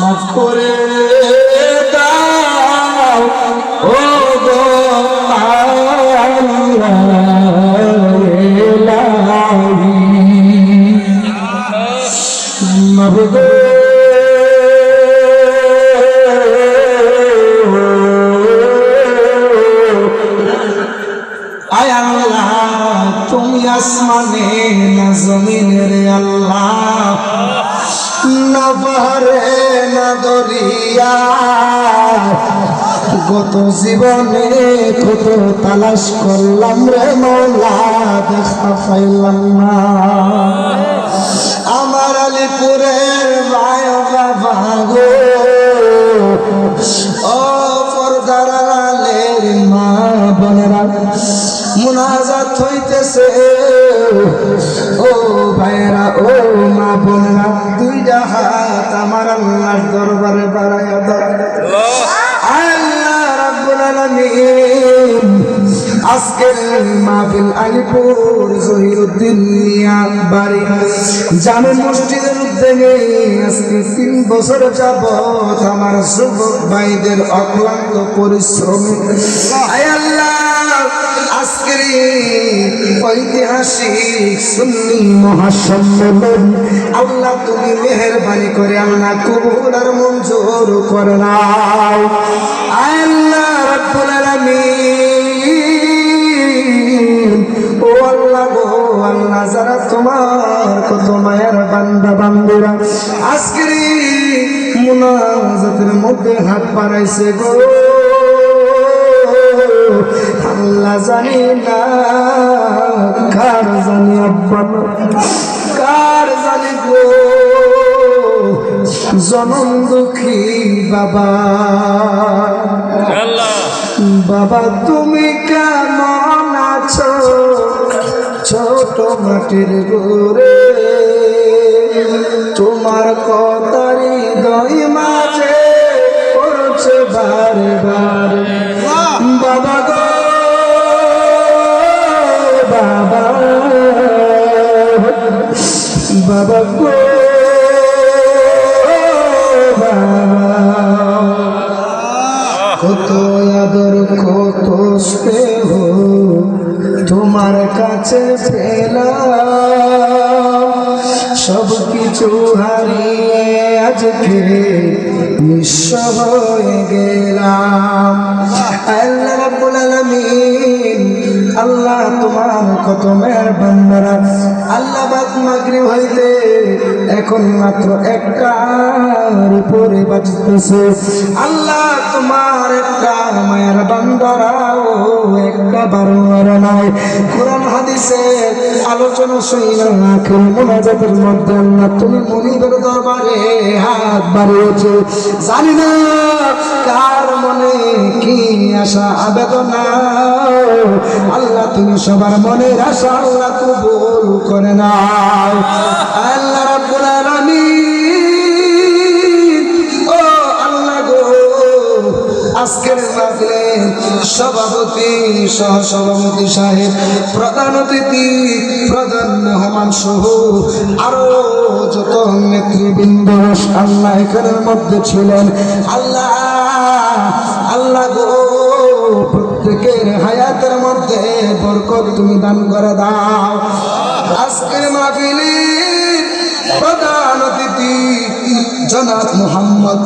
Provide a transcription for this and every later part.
মাফ করে দাও ও গো মাবুদ আয় আল্লাহ তুমি আসমানে না জমিনের আল্লাহ। না পাহাড়ে না দরিয়া গত জীবনে কত তালাশ করলাম রে মৌলা দেখা পাইলাম না। আজকের মাহফিল আলিপুর জহিরুদ্দিন বাড়ি জামে মসজিদের উদ্যোগে আজকে তিন বছর যাবত আমার যুবক ভাইদের অক্লান্ত পরিশ্রমে। আজকের ঐতিহাসিক সুন্নি মহাসম্মেলন। আল্লাহ তুমি মেহরবানি করে, আল্লাহ কবুল আর মঞ্জুর করে নাও। আয় আল্লাহ, রাব্বুল আলামিন। আল্লাহ যারা তোমার কত মায়ের বান্দা বান্দিরা। আজকের মুনাজাতের মধ্যে হাত বাড়াইছে গো। আল্লাহ জানি না কার জানি আব্বা কার জানি গো জনম দুঃখী বাবা। বাবা তুমি কেমন মাটির গোরে তোমার কথারি দই মাঝে পড়ছে বারে বারে। বাবা গো, বাবা বাবা গো কত আদর, কত স্নেহ তোমার কাছে পেলাম। সব কিছু হারিয়ে আজকে নিঃস্ব হয়ে গেলাম। আল্লাহ রাব্বুল আলামিন, আল্লাহ তোমার কত মেহেরবান আল্লাহ বাদ মাগরিব হইতে এখন মাত্র একটা উপরে বাঁচতেছে আল্লাহ, তোমার একটা মায়ের বান্দারাও একটা বারো নাই। কোরআন হাদিসের আলোচনা শুইলাম আখের মোনাজাতের মধ্যে আল্লাহ তুমি মনিবের দরবারে হাত বাড়িয়েছে। জানি না কার মনে কি আশা, আবেদনা আল্লাহ, তুমি সবার মনের আশা আল্লাহ কবুল করে নাও। আল্লাহ আজকের মাহফিলে সভাপতি সহ সভাপতি সাহেব, প্রধান অতিথি, প্রধান মেহমান সহ আরও যত নেতৃবৃন্দ আল্লাহ এখানের মধ্যে ছিলেন। আল্লাহ আল্লাহ গো, প্রত্যেকের হায়াতের মধ্যে বরকত তুমি দান করে দাও। আজকের মাহফিলে প্রধান জনাব মোহাম্মদ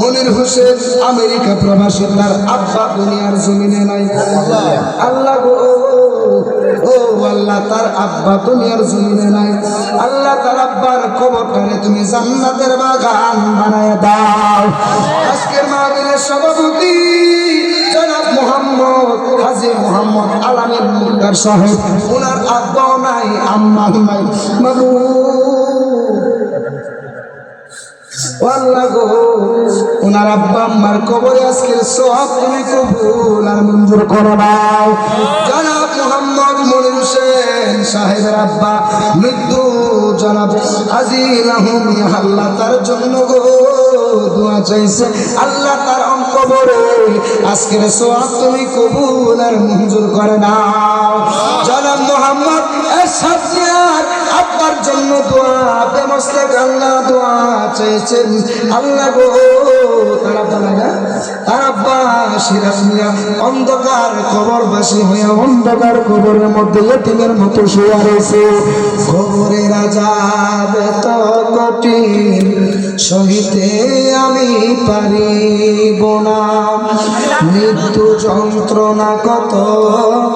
মনির হোসেন আমেরিকা প্রবাসী, তার আব্বা দুনিয়ার জমিনে নাই। আল্লাহ ও আল্লাহ তার আব্বা দুনিয়ার জমিনে নাই। আল্লাহ তার আব্বার কবরটারে তুমি জান্নাতের বাগান বানায় দাও। আজকের মাহবিলের সভাপতি জনাব মোহাম্মদ হাজি মোহাম্মদ আলামিন মুক্তার সাহেব, ওনার আব্বাও নাই আম্মা নাই মাবু আল্লাহ গো ওনার আব্বা আম্মার কবরে আজকে সব তুমি কবুল আর মঞ্জুর করো নাও জনাব মোহাম্মদ মনির হোসেন সাহেবের আব্বা মৃত্যু। জনাব আজিল আল্লাহ তার জন্য গো দোয়া চাইছে। আল্লাহ তার কবরে আজকের সোয়াব তুমি কবুল আর মঞ্জুর করে নাও। জনাব মোহাম্মদ আব্বার জন্য দোয়া। বেমস্তক আল্লাহ দোয়া। চেয়েছেন। আল্লাহ গো অন্ধকার কবরবাসী কবরের মধ্যে এতিমের মতো শুয়ে রয়েছে। কবরে রাজা এত কঠিন, সহিতে আমি পারিব না। মৃত্যু যন্ত্রণা কত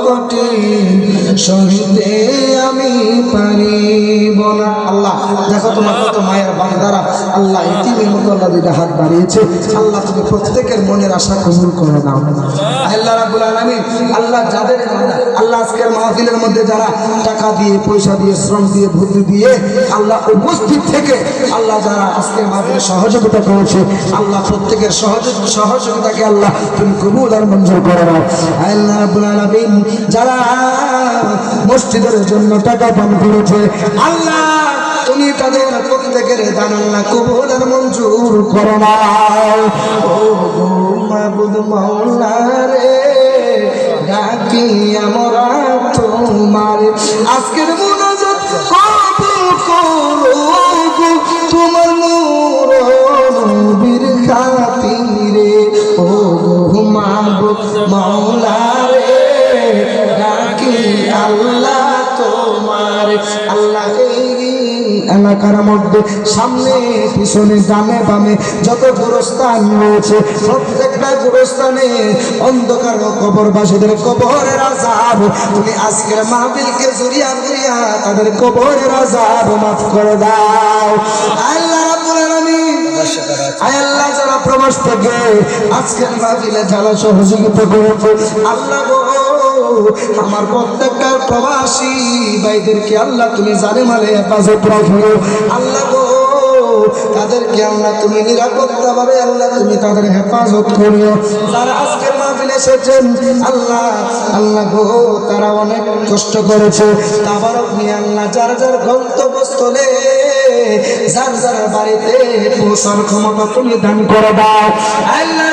কঠিন, সহিতে আমি পারিব না। আল্লাহ, দেখো তোমার কত মায়ের বান্দারা। আল্লাহ ইতিমের মতো আল্লাহ দুইটা হাত বাড়িয়েছে। আল্লাহ তুমি প্রত্যেকের মনের আশা কবুল করে নাও আল্লাহ রাবুল আলমিন, আল্লাহ যাদের আল্লাহ আজকের মাহফিলের মধ্যে যারা টাকা দিয়ে, পয়সা দিয়ে, শ্রম দিয়ে বুদ্ধি দিয়ে আল্লাহ উপস্থিত থেকে আল্লাহ যারা আজকের মাহফিলে সহযোগিতা করেছে, আল্লাহ প্রত্যেকের সহযোগ, সহযোগিতাকে আল্লাহ তুমি কবুল আর মঞ্জুর করে নাও। আল্লাহ রাবুল আলমিন, যারা মসজিদের জন্য টাকা দান করেছে, আল্লাহ তুমি তাদের প্রত্যেকের দান আল্লাহ মঞ্জুর করো না ও মা মাওলা রে ডাকি আমরা এলাকার মধ্যে, সামনে, পিছনে বামে, যত গুরস্থান রয়েছে, প্রত্যেকটা গুরস্থানে অন্ধকার কবরবাসীদের তুমি আজকের মাহবিলকে জুরিয়া জুরিয়া তাদের কবরের আজাব মাফ করে দাও। আল্লাহ রাব্বুল আল্লাহ যারা প্রবাস থেকে আজকের মাহফিলে যারা সহযোগিতা করেছে আল্লাহ আমার প্রত্যেকটা প্রবাসী ভাইদেরকে আল্লাহ তুমি জানে মালে হেফাজত রাখিও। আল্লাহ গো, তাদেরকে আল্লাহ তুমি নিরাপত্তা ভাবে আল্লাহ তুমি তাদের হেফাজত করিও। যারা আজকের মাহফিলে এসেছেন, আল্লাহ আল্লাহ গো, তারা অনেক কষ্ট করেছে। তারপর আপনি আল্লাহ যার যার গন্তব্যস্থলে, যার যার বাড়িতে পৌঁছার ক্ষমতা তুমি দান করে দাও। আল্লাহ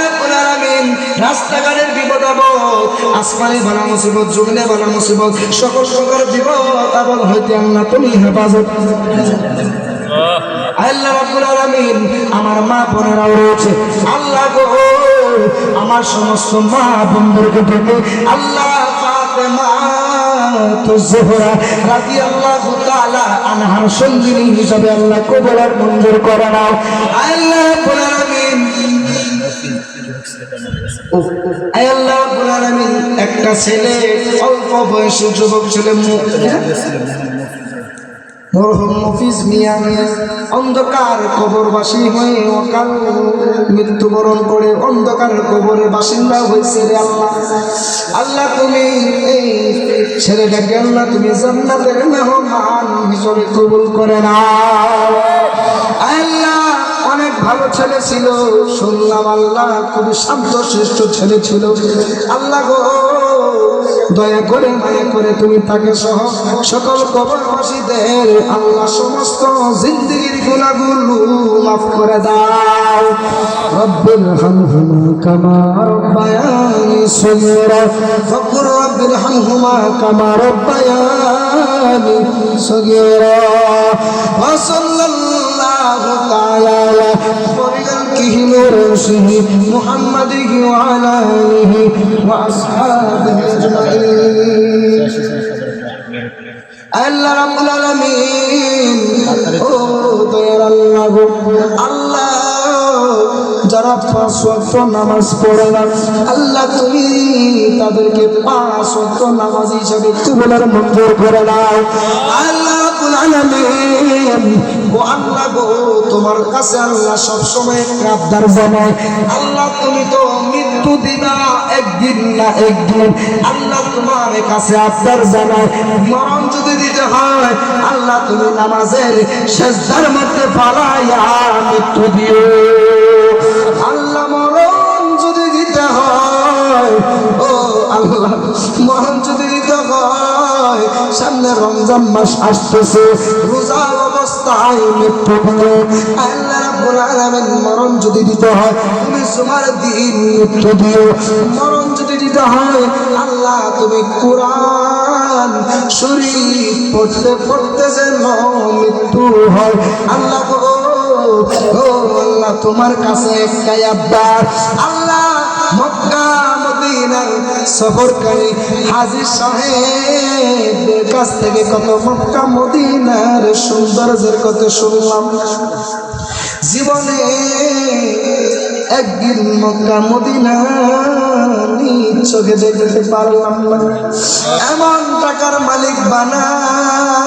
রাস্তাঘাটের আপদ আসমানি বানা মুসিবত জমিনে বানা মুসিবত সকল প্রকার বিপদ আপদ হইতে আল্লাহ তুমি হেফাজত। আল্লাহ। রাব্বুল আলামিন আমার মা বোনেরাও রয়েছে। আল্লাহ গো আমার সমস্ত মা বন্ধুকে তুমি আল্লাহ ফাতেমা জোহরা তাআলা আনহার সঙ্গিনী হিসাবে আল্লাহ কবলার মঞ্জুর করে নাও। আল্লাহ একটা ছেলে, অল্প বয়সী যুবক ছেলে মরহুম মফিজ মিয়া, অন্ধকার হয়ে অকাল মৃত্যুবরণ করে অন্ধকার কবরে বাসিন্দা হয়েছে রে আল্লাহ। আল্লাহ, তুমি এই ছেলেটাকে আল্লাহ, তুমি জান্নাতের মেহমান হিসেবে কবুল করে না আল্লাহ ভালো ছেলে ছিল, শুনলাম আল্লাহ খুবই শান্ত শ্রেষ্ঠ ছেলে ছিল। আল্লাহ গো, দয়া করে, মায়া করে তুমি তাকে সহ সকল কবরবাসীদের আল্লাহ সমস্ত জিন্দগির গুণাগুলো মাফ করে দাও। রব্বিল হামহুমা কামা রব্বায়ানি সগীরা ফকুর রব্বিল হামহুমা কামা রব্বায়ানি সগীরা ওয়া সাল্লাল্লাহু তাআলা আলা خلقه ورسله محمده وعلى آله وأصحابه أجمعين আল্লাহ রাব্বুল আলামিন ও দয়ার আল্লাহ গো আল্লাহ যারা পাঁচ ওয়াক্ত নামাজ পড়ে না আল্লাহ তুমি তাদেরকে পাঁচ ওয়াক্ত নামাজ হিসাবে কবুলের মঞ্জুর করে নাও আল্লাহ আল্লাহ গো, তোমার কাছে আল্লাহ সব আল্লাহ, তুমি তো মৃত্যু দিনা একদিন না একদিন। আল্লাহ তোমার কাছে আবদার জানায়, মরণ যদি দিতে হয়, আল্লাহ তুমি নামাজের শেষদার মধ্যে পালাইয়া মৃত্যু দিও। আল্লাহ, মরণ যদি দিতে হয়, ও আল্লাহ, মরণ যদি সামনে রমজান মাস আসতেছে রোজা অবস্থায় মৃত্যু আলামিন মরণ যদি দিতে হয়, তুমি তোমার দিন মৃত্যু দিও। মরণ যদি দিতে হয়, আল্লাহ তুমি কোরআন শরীফ পড়তে পড়তে যেন মৃত্যু হয়। আল্লাহ আল্লাহ তোমার কাছে আল্লাহ মক্কা মদিনার সফরকারী হাজির সাহেবের কাছ থেকে কত মক্কা মদিনার সৌন্দর্যের কথা শুনলাম। জীবনে একদিন মক্কা মদিনা চোখে দেখতে পারলাম না। এমন টাকার মালিক বানাও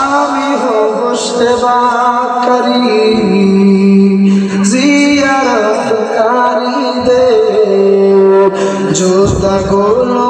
আমি হব সেবাকারী জিয়ারতকারী দে জোতা গুলো